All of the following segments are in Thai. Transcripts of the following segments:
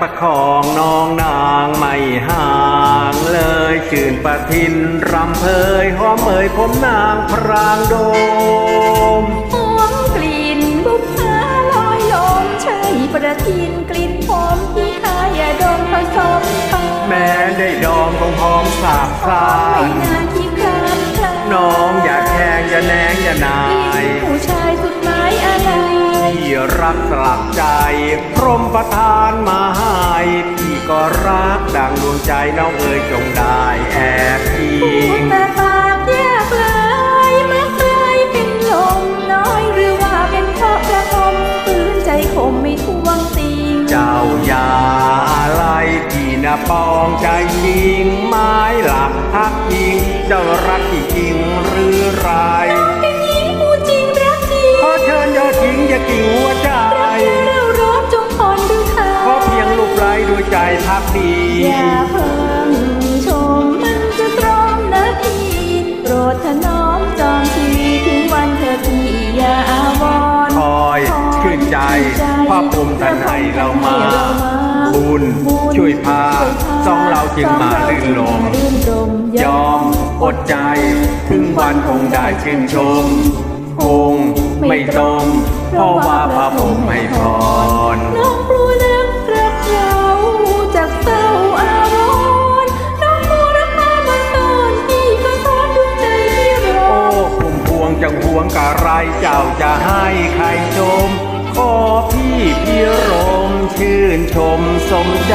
ประคองน้องนางไม่ห่างเลยชื่นประทินรำเพยหอมเอ่ยผมนางพรางโดมหอมกลิ่นบุพาลอยลมเชยประทินกลิ่นหอมที่ขายาดมผสมกันแม้ได้ดอมของหอมสาบพลาไม่นนานที่คลานคลาน้องอย่าแข่งอย่าแหนงอย่านาย กสลักใจพรหมประทานมาให้พี่ก็รักดังดวงใจน้องเอ๋ยจงได้แอบอิพูดงแต่ปากแยกลายมักกลายเป็นลมน้อยหรือว่าเป็นเพราะประคมปืนใจคมไม่ทวงติงเจ้าอย่าอะไรพี่นะปองใจจริงไม้หลักทักยิงเจ้ารักที่จริงหรือไร เป็นหญิงผู้จริงรักจริง ขอเชิญยอดหญิงอย่ากิ่งหัวใจ ด้วยใจพักดี อย่าเพิ่งชมมันจะตรอมนะพี่โปรดถนอมจอมทีถึงวันเธอพี่อย่าอาวรณ์คอยชื่นใจพระพรหมท่านให้เรามา บุญช่วยพาสองเราจึงมาลื่นลมลื่นลม ยอมอดใจถึงวันคงได้ชื่นชม คงไม่ตรงเพราะว่าพระผมไม่พรน้องกลัว เจ้าจะให้ใครชม ขอพี่พี่รมชื่นชมสมใจ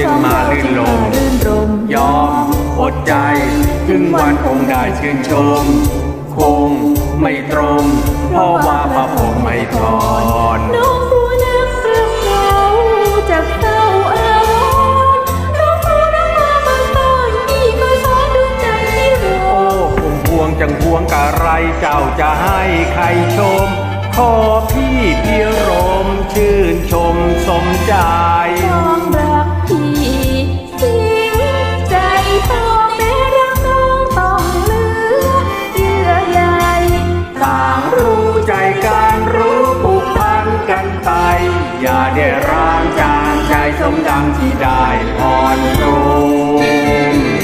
จึงมาลื่นลมลื่นลม ยอมอดใจ ถึงวันคงได้ชื่นชม คงไม่ตรงเพราะว่าพระผมไม่พรน้องกลัวนักรักเราจากเศร้าอาวรณ์น้องกลัวนักมาบางตอนพี่ก็สอนดวงใจที่รโอ้พุ่มพวงจังพวงกะไรเจ้าจะให้ใครชม ขอพี่พี่รมชื่นชมสมใจ มดังที่ได้พรโยม